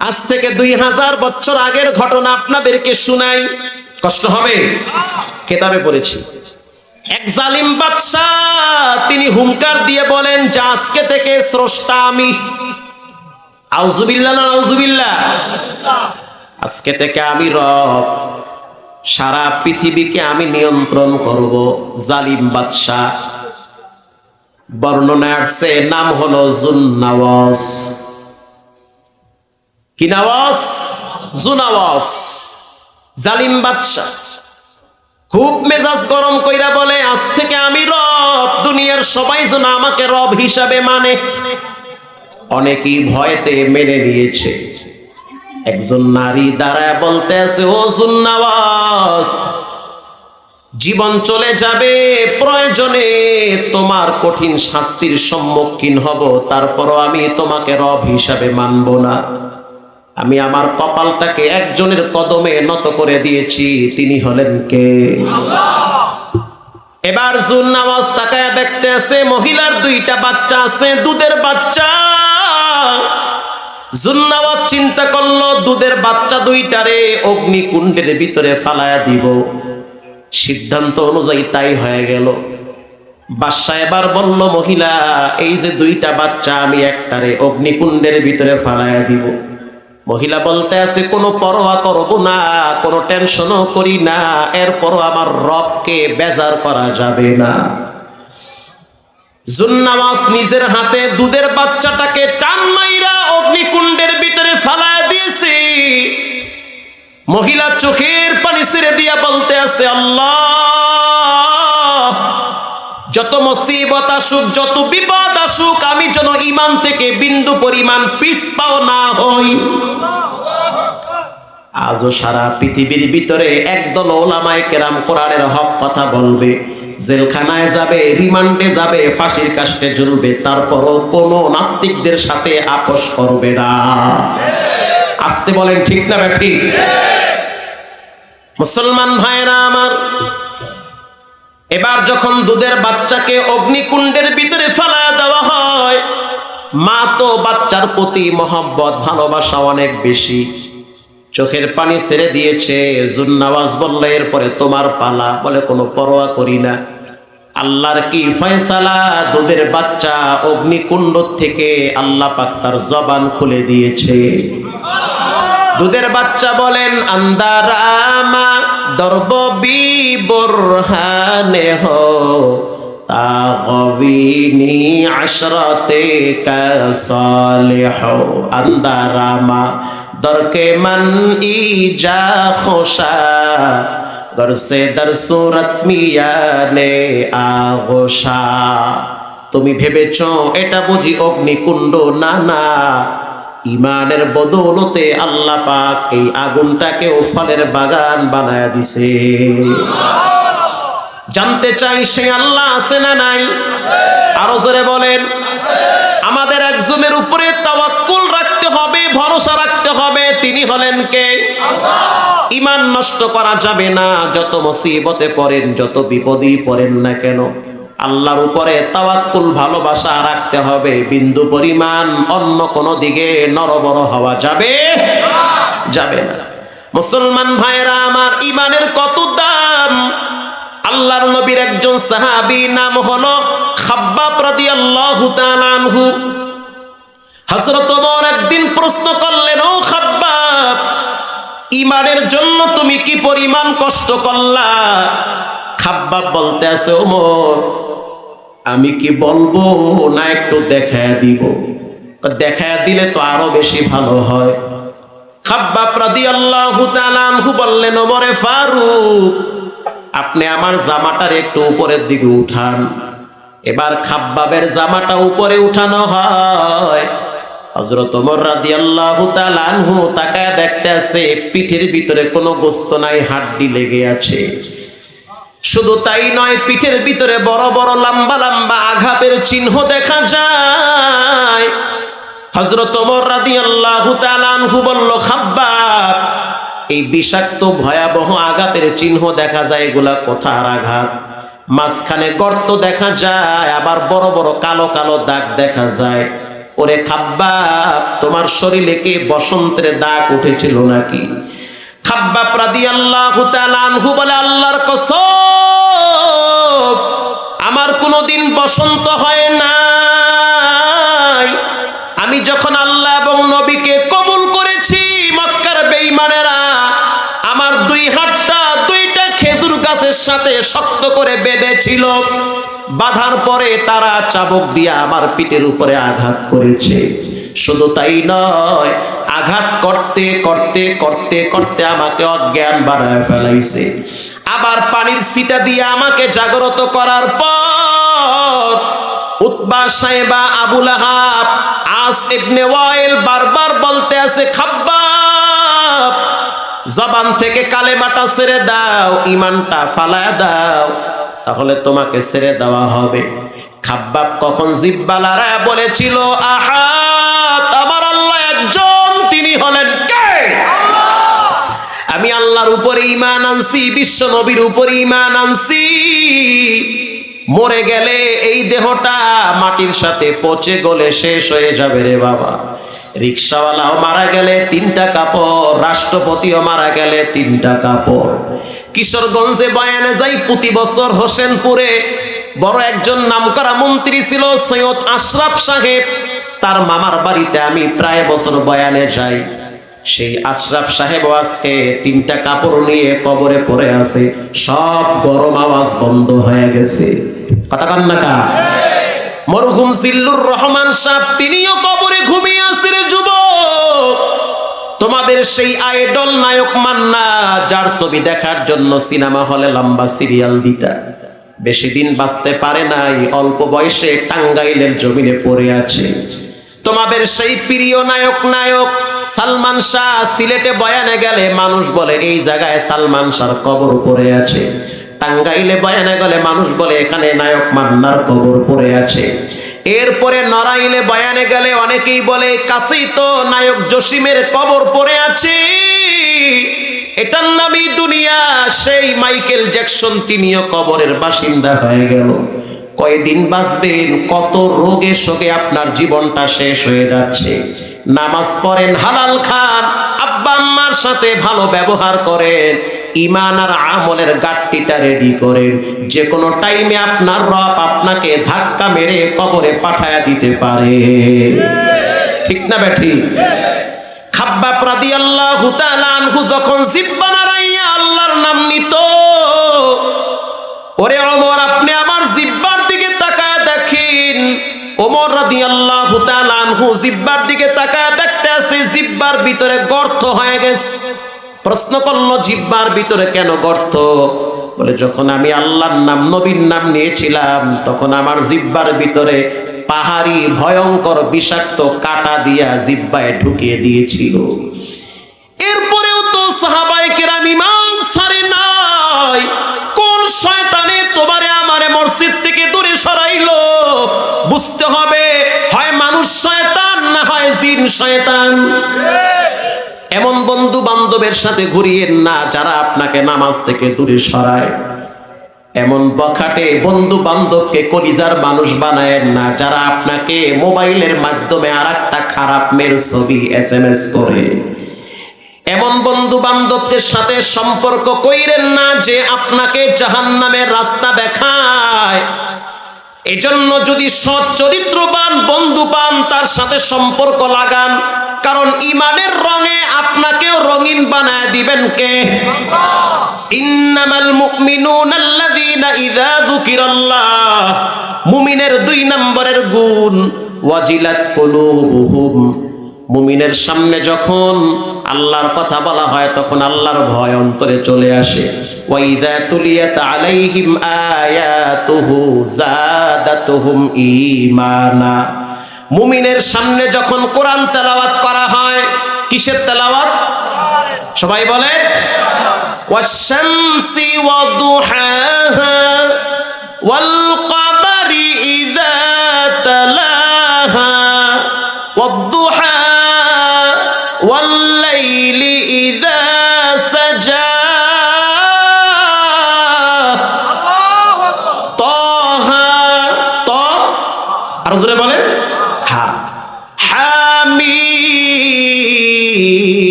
আজ থেকে দুই হাজার বছর আগের ঘটনা আপনাদেরকে শুনাই। কষ্ট হবে? কেতাবে পড়েছি। এক জালিম বাদশাহ, তিনি হুঙ্কার দিয়ে বলেন, যে আজকে থেকে স্রষ্টা আমি। আউজুবিল্লাহ না আউজুবিল্লাহ আজকে থেকে আমি রব। সারা পৃথিবীকে আমি নিয়ন্ত্রণ করব, জালিম বাদশাহ। বর্ণনা আসছে, নাম হলো জুন্নাওয়াস কি নওয়াজ জুনাওয়াস জালিম বাদশাহ খুব মেজাজ গরম কইরা বলে, আজ থেকে আমি রব, দুনিয়ার সবাই যেন আমাকে রব হিসাবে মানে। অনেকেই ভয়তে মেনে নিয়েছে। একজন নারী দাঁড়ায় বলতে আছে, ও জুন্নাওয়াজ জীবন চলে যাবে, প্রয়োজনে তোমার কঠিন শাস্তির সম্মুখীন হব, তারপরও আমি তোমাকে রব হিসাবে মানব না। আমি আমার কপালটাকে একজনের কদমে নত করে দিয়েছি তিনি হলেন কে? এবার জুন নামাজ তাকায় দেখতে আছে মহিলার দুইটা বাচ্চা আছে দুধের বাচ্চা। জুন্নাওয়াজ চিন্তা করল দুধের বাচ্চা দুইটারে অগ্নিকুণ্ডের ভিতরে ফালায়া দিব। সিদ্ধান্ত অনুযায়ী তাই হয়ে গেল। বাদশাহ এবার বলল মহিলা এই যে দুইটা বাচ্চা আমি একটারে অগ্নিকুণ্ডের ভিতরে ফালায়া দিব। মহিলা বলতে আছে, কোনো পরোয়া করব না, কোনো টেনশনও করি না, এরপরও আমার রবকে বেজার করা যাবে না। জুন্নামাজ নিজের হাতে দুধের বাচ্চাটাকে টান মাইরা অগ্নিকুণ্ডের ভিতরে ফালায় দিয়েছে। মহিলা চোখের পানি ছেড়ে দিয়া বলতে আছে, আল্লাহ, যত মুসিবত আসুক, যত বিপদ আসুক যেন ইমান থেকে বিন্দু পরিমাণ পিস পাও না হই। আজও সারা পৃথিবীর ভিতরে একদল ওলামায় কেরাম কোরআনের হক কথা বলবে। জেলখানায় যাবে, রিমান্ডে যাবে, ফাঁসির কাস্টে ঝুলবে তারপরও কোনো নাস্তিকদের সাথে আপোষ করবে না। আসতে বলেন ঠিক না ঠিক মুসলমান ভাইরা আমার, এবার যখন দুধের বাচ্চাকে অগ্নিকুণ্ডের ভিতরে হয় মা তো বাচ্চার প্রতি মহব্বত, ভালোবাসা অনেক বেশি। চোখের পানি ছেড়ে দিয়েছে জুন্নাওয়াজ বললে এরপরে তোমার পালা বলে কোনো পরোয়া করি না। আল্লাহর কি ফয়সালা? দুধের বাচ্চা অগ্নিকুণ্ড থেকে আল্লাহ পাক তার জবান খুলে দিয়েছে। দুধের বাচ্চা বলেন, আন্দারামা দর্ব বিবরহানে হো তাগবিনি আশরাতে কাসালিহ আন্দারামা। দরকে মন ইজা খোশা দরসে দর সুরত মিয়ানে আগোশা তুমি ভেবেছ এটা বুঝি অগ্নিকুণ্ড? না না। ইমানের বদৌলতে আল্লাহ পাক এই আগুনটাকেও ফলের বাগান বানায় দিছে। জানতে চাই সে আল্লাহ আছে না নাই? আরও জোরে বলেন। আমাদের একজনের উপরে তাওয়াক্কুল রাখতে হবে ভরসা রাখতে হবে। তিনি হলেন কে? ইমান নষ্ট করা যাবে না। যত মুসিবতে পড়েন যত বিপদই পড়েন না কেন আল্লাহর উপরে তাওয়াক্কুল ভালোবাসা রাখতে হবে। বিন্দু পরিমাণ অন্য কোনো দিকে নরবর হওয়া যাবে? যাবে না। মুসলমান ভাইরা আমার ইমানের কত দাম? আল্লাহর নবীর একজন সাহাবী, নাম হলো খাব্বাব রাদিয়াল্লাহু তাআলা আনহু। হযরত ওমর একদিন প্রশ্ন করলেন, ও খাব্বাব ইমানের জন্য তুমি কি পরিমাণ কষ্ট করলা? খাব্বাব বলতে আছে, ওমর, আমি কি বলব না একটু দেখা দিব? দেখা দিলে তো আরও বেশি ভালো হয়। খাব্বাব রাদিয়াল্লাহু তাআলা আনহু বললেন, ওমরে ফারুক আপনি আমার জামাটার একটু উপরের দিকে উঠান। এবার খাব্বাবের জামাটা উপরে উঠানো হয়। হযরত ওমর রাদিয়াল্লাহু দেখতে আছে পিঠের ভিতরে নাই লেগে আছে। শুধু তাই নয়, পিঠের ভিতরে বড় বড় লম্বা লম্বা আঘাতের চিহ্ন দেখা যায়। হজরত ওমর রাদিয়াল্লাহু তাআলা বলল, খাব্বাব এই বিষাক্ত ভয়াবহ আঘাতের চিহ্ন দেখা যায়, এগুলা কোথার আঘাত। মাঝখানে গর্ত দেখা যায়, আবার বড় বড় কালো কালো দাগ দেখা যায়। ওরে খাব্বাব, তোমার শরীরে কি বসন্তের দাগ উঠেছিল নাকি? খাব্বাব রাদিয়াল্লাহু তাআলা আনহু বলে, আল্লাহর কসম, আমার কোনোদিন বসন্ত হয় নাই। আমি যখন আল্লাহ গাছের সাথে শক্ত করে বেঁধেছিল। বাঁধার পরে তারা চাবুক দিয়ে আমার পিঠের উপরে আঘাত করেছে। শুধু তাই নয়, আঘাত করতে করতে করতে করতে আমাকে অজ্ঞান বানায় ফেলাইছে। আবার পানির সিটা দিয়ে আমাকে জাগ্রত করার পর উতবা সাহেবা আবুল আহাব, আস ইবনে ওয়াইল বারবার বলতে আছে, খাব্বাব জবান থেকে কালেমাটা ছেড়ে দাও ইমানটা ফালায় দাও, তাহলে তোমাকে ছেড়ে দেওয়া হবে। খাব্বাব কখন জিব্বালারা বলেছিল আহাত আমার আল্লাহ একজন, তিনি হলেন আমি আল্লাহর উপরে ইমান আনছি, বিশ্ব নবীর উপরে ইমান আনছি। মরে গেলে এই দেহটা মাটির সাথে পচে গলে শেষ হয়ে যাবে রে বাবা। রিক্সাওয়ালাও মারা গেলে তিনটা কাপড়, রাষ্ট্রপতিও মারা গেলে তিনটা কাপড়। কিশোরগঞ্জে বয়ানে যাই প্রতি বছর হোসেনপুরে বড় একজন নামকরা মন্ত্রী ছিল সৈয়দ আশরাফ সাহেব। তার মামার বাড়িতে আমি প্রায় বছর বয়ানে যাই। সেই আশরাফ সাহেব আজকে তিনটা কাপড় নিয়ে কবরে পড়ে আছে। সব গরম আওয়াজ বন্ধ হয়ে গেছে। কথা কান না কা? মরহুম জিল্লুর রহমান সাহেব, তিনিও কবরে ঘুমিয়ে যুবক, তোমাদের সেই আইডল নায়ক মান্না, যার ছবি দেখার জন্য সিনেমা হলে লম্বা সিরিয়াল দিতা। বেশি দিন বাঁচতে পারে নাই, অল্প বয়সে টাঙ্গাইলের জমিনে পড়ে আছে। তোমাদের সেই প্রিয় নায়ক নায়ক সালমান শাহ সিলেটে বয়ানে গেলে মানুষ বলে, এই জায়গায় সালমান শাহর কবর পড়ে আছে। টাঙ্গাইলে বয়ানে গেলে মানুষ বলে, এখানে নায়ক মান্নার কবর পড়ে আছে। এরপরে নড়াইলে বয়ানে গেলে অনেকেই বলে কাছেই তো নায়ক জসিমের কবর পড়ে আছে। এটার নামই দুনিয়া। সেই মাইকেল জ্যাকসন তিনিও কবরের বাসিন্দা হয়ে গেল। কয়দিন বাঁচবেন কত রোগে শোকে আপনার জীবনটা শেষ হয়ে যাচ্ছে। নামাজ পড়েন, হালাল খান, আব্বা আম্মার সাথে ভালো ব্যবহার করেন। ইমান আর আমলের গাট্টিটা রেডি করেন যে কোনো টাইমে আপনার রব আপনাকে ধাক্কা মেরে কবরে পাঠায়া দিতে পারে। ঠিক না ব্যাঠি খাব্বাব রাদিয়াল্লাহু তাআলা আনহু যখন জিব্বা নাড়াইয়া আল্লাহর নাম নিত, ওরে ওমর, আপনি আমার জিব্বার দিকে তাকায় দেখেন। ওমর রাদিয়াল্লাহু তাআলা আনহু জিব্বার দিকে তাকায় দেখতে আছে, জিব্বার ভিতরে গর্ত হয়ে গেছে। প্রশ্ন করল, জিব্বার ভিতরে কেন গর্ত? বলে, যখন আমি আল্লাহর নাম, নবীর নাম নিয়েছিলাম, তখন আমার জিব্বার ভিতরে পাহাড়ি, ভয়ঙ্কর, বিষাক্ত কাটা দিয়া জিব্বায় ঢুকিয়ে দিয়েছিল। এরপরেও তো সাহাবাই কেরাম ইমান সারে নাই। কোন শয়তানে তোমারে আমারে মসজিদ থেকে দূরে সরাইলো? বুঝতে হবে, হয় মানুষ শয়তান না হয় জিন শয়তান। এমন বন্ধু বান্ধবের সাথে ঘুরিয়েন না, যারা আপনাকে নামাজ থেকে দূরে সরায়। এমন বখাটে বন্ধু বান্ধবকে কলিজার মানুষ বানায়েন না, যারা আপনাকে মোবাইলের মাধ্যমে আর একটা খারাপ মেয়ের ছবি, এস এম এস করে। এমন বন্ধু বান্ধবদের সাথে সম্পর্ক কইরেন না যে আপনাকে জাহান্নামের রাস্তা দেখায়। এজন্য যদি সৎ চরিত্রবান বন্ধু পান তার সাথে সম্পর্ক লাগান কারণ ইমানের রঙে আপনাকেও রঙিন বানায় দিবেন কে? ইন্নামাল মুমিনুনা আল্লাযীনা ইযা যুকিরাল্লাহ। মুমিনের দুই নম্বরের গুণ, ওয়াজিলাত কুলুবুহুম। মুমিনের সামনে যখন আল্লাহর কথা বলা হয়, তখন আল্লাহর ভয় অন্তরে চলে আসে। ওয়াইদা তুলিয়াত আলাইহিম আয়াতুহু জাদাতুহুম ঈমানা। মুমিনের সামনে যখন কোরআন তেলাওয়াত করা হয় কিসের তেলাওয়াত সবাই বলে والشمس وضحاها والقمر إذا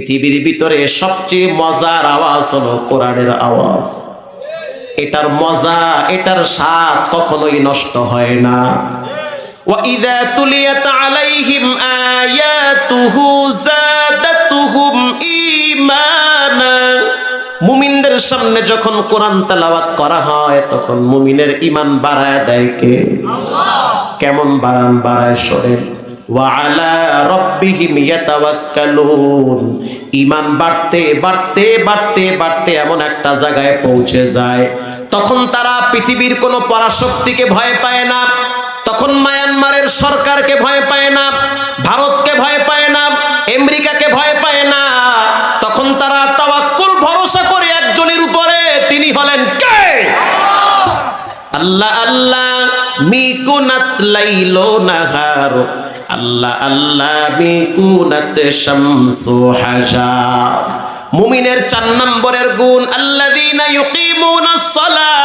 পৃথিবীর ভিতরে সবচেয়ে মজার আওয়াজ হলো কোরআনের আওয়াজ এটার মজা এটার স্বাদ কখনোই নষ্ট হয় না وَإِذَا تُلِيَتْ عَلَيْهِمْ آيَاتُهُ زَادَتْهُمْ إِيمَانًا মুমিনদের সামনে যখন কোরআন তেলাওয়াত করা হয় তখন মুমিনের ঈমান বাড়ায় দেয় কে কেমন বাড়ান বাড়ায় শোনেন ঈমান বাড়তে বাড়তে বাড়তে বাড়তে এমন একটা জায়গায় পৌঁছে যায়। তখন তারা পৃথিবীর কোনো পরাশক্তিকে ভয় পায় না। তখন মায়ানমারের সরকারকে ভয় পায় না। ভারতকে ভয় পায় না। আমেরিকাকে ভয় পায় না। তখন তারা তাওয়াক্কুল ভরসা করে একজনের উপরে তিনি হলেন কে? আল্লাহ আল্লাহ। মিকুনাত লাইলো নাহার। আল্লাহ আল্লাহ বিকুনাতে শামসু হাজা মুমিনের চার নম্বরের গুণ আল্লাযীনা ইউকিমুনাস সালাহ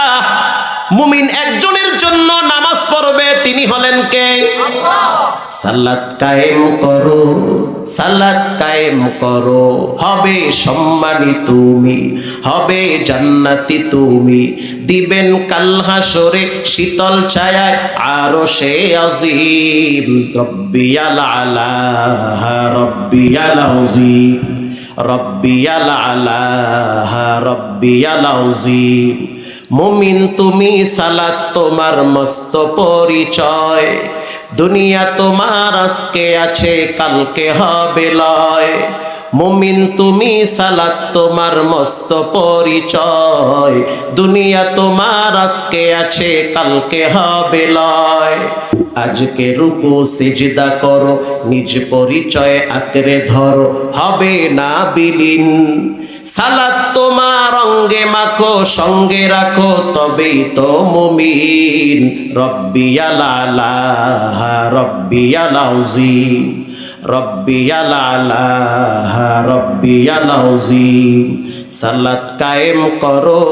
মুমিন একজনের জন্য নামাজ পড়বে, তিনি হলেন কে? সালাত কায়েম করো সালাত কায়েম করো। হবে সম্মানী তুমি, হবে জান্নাতি তুমি। দিবেন কাল হাসরে শীতল ছায়ায় আরও সে আজিম। রব্বিয়াল আলা, রব্বিয়াল আজিম রব্বিয়াল আলা, রব্বিয়াল আজিম মুমিন তুমি সালাত তোমার মস্ত পরিচয়। দুনিয়া তোমার আজকে আছে, কালকে হবে লয়। মুমিন তুমি সালাত তোমার মস্ত পরিচয়। দুনিয়া তোমার আজকে আছে, কালকে হবে লয়। আজকে রূপু সিজদা করো, নিজ পরিচয় আঁকড়ে ধরো, হবে না বিলীন। সালাত তোমার অঙ্গে মাখো, সঙ্গে রাখো, তবেই তো মুমিন। রব্বিয়াল আলাহ, রব্বিয়াল আউজিম রব্বিয়াল আলাহ, রব্বিয়াল আউজিম সালাত কায়েম করো,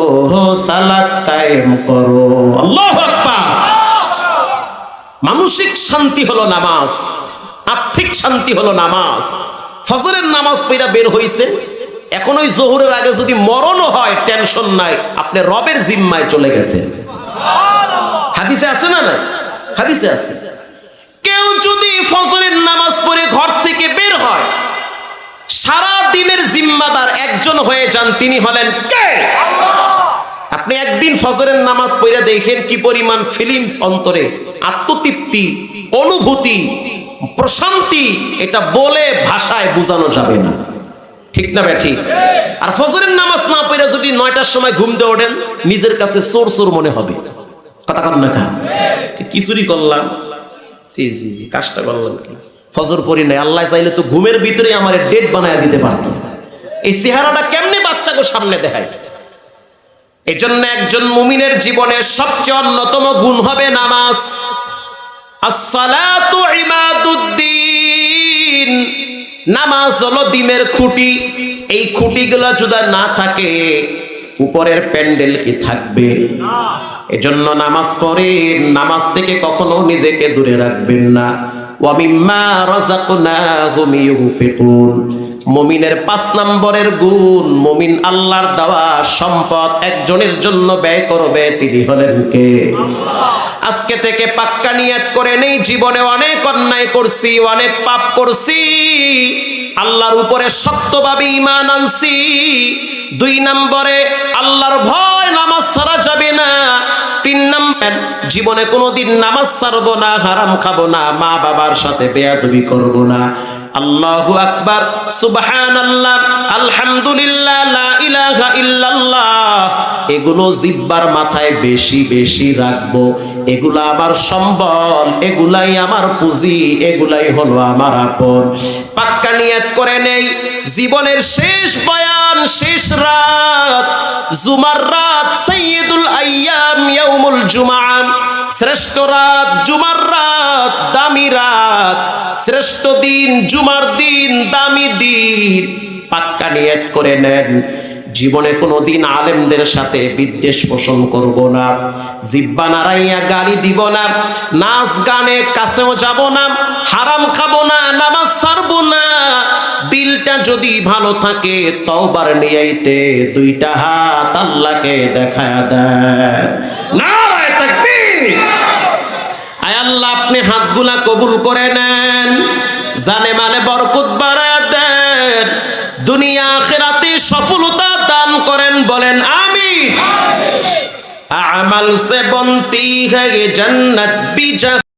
সালাত কায়েম করো। আল্লাহু মানসিক শান্তি হলো নামাজ, আর্থিক শান্তি হলো নামাজ। ফজরের নামাজ পইরা বের হইছে। এখন ওই জোহরের আগে যদি মরণও হয় টেনশন নাই। আপনি রবের জিম্মায় চলে গেছেন। হাদিসে আছে না না হাদিসে আছে। কেউ যদি ফজরের নামাজ পড়ে ঘর থেকে বের হয় সারা দিনের জিম্মাদার একজন হয়ে যান তিনি হলেন কে? আপনি একদিন ফজরের নামাজ পড়ে দেখেন কি পরিমাণ ফিলিংস অন্তরে। আত্মতৃপ্তি অনুভূতি প্রশান্তি এটা বলে ভাষায় বোঝানো যাবে না। ঠিক না ব্যাঠি আর ফজরের নামাজ না পড়ে যদি নয়টার সময় ঘুমতে ওঠেন, নিজের কাছে সোর সোর মনে হবে। কথা কন না কার? কিছুরই করলাম। জি জি জি কাজটা করলাম কি? ফজর পড়ি নাই, আল্লাহ চাইলে তো ঘুমের ভিতরে আমার ডেট বানায় দিতে পারতো। এই চেহারাটা কেমনে বাচ্চাকে সামনে দেখায়? এই জন্য একজন মুমিনের জীবনে সবচেয়ে অন্যতম গুণ হবে নামাজ। আসসালাতু ইমাদুদ্দিন। নামাজ হলো ডিমের খুঁটি। এই খুঁটিগুলো যদি না থাকে, উপরের প্যান্ডেল কি থাকবে? এজন্য নামাজ পড়ে নামাজ থেকে কখনো নিজেকে দূরে রাখবেন না। ওয়ামিম্মা রাযাকনাহুম ইউনফিকুন। মুমিনের পাঁচ নম্বরের গুণ, মুমিন আল্লাহর দেওয়া সম্পদ একজনের জন্য ব্যয় করবে, তিনি হলেন কে? আজকে থেকে পাক্কা নিয়ত করে নেই, জীবনে অনেক অন্যায় করছি, অনেক পাপ করছি। আল্লাহর উপরে শক্তভাবে ইমান আনছি। দুই নম্বরে, আল্লাহর ভয় নামাজ ছাড়া যাবে না। তিন নম্বর, জীবনে কোনোদিন নামাজ ছাড়বো না, হারাম খাব না মা বাবার সাথে বেয়াদবি করব না। আল্লাহু আকবার সুবাহান আল্লাহ আলহামদুলিল্লাহ লা ইলাহা ইল্লাল্লাহ। এগুলো জিব্বার মাথায় বেশি বেশি রাখব। এগুলা আমার সম্বল, এগুলাই আমার পুঁজি, এগুলাই হলো আমার আপন। পাক্কা নিয়ত করে নেই। জীবনের শেষ বয়ান, শেষ রাত। জুমার রাত সৈয়দুল আইয়াম, ইয়াউমুল জুমা। শ্রেষ্ঠ রাত, জুমার রাত, দামি রাত। শ্রেষ্ঠ দিন, জুমার দিন, দামি দিন। পাক্কা নিয়ত করে নেন। জীবনে কোনোদিন আলেমদের সাথে বিদ্বেষ পোষণ করব না। জিব্বা নাড়াইয়া গালি দিব না। নাচ গানে কাছেও যাব না। হারাম খাব না। নামাজ ছাড়বো না। দিলটা যদি ভালো থাকে, তওবার নিয়াইতে দুইটা হাত আল্লাহকে দেখায় দেয় নারায় আপনি হাতগুলা কবুল করে নেন। জানে মানে বরকত বাড়ায় দেন। দুনিয়া আখেরাতে সফলতা দান করেন বলেন আমি আমাল সে বন্তি হে জন্নত বিজা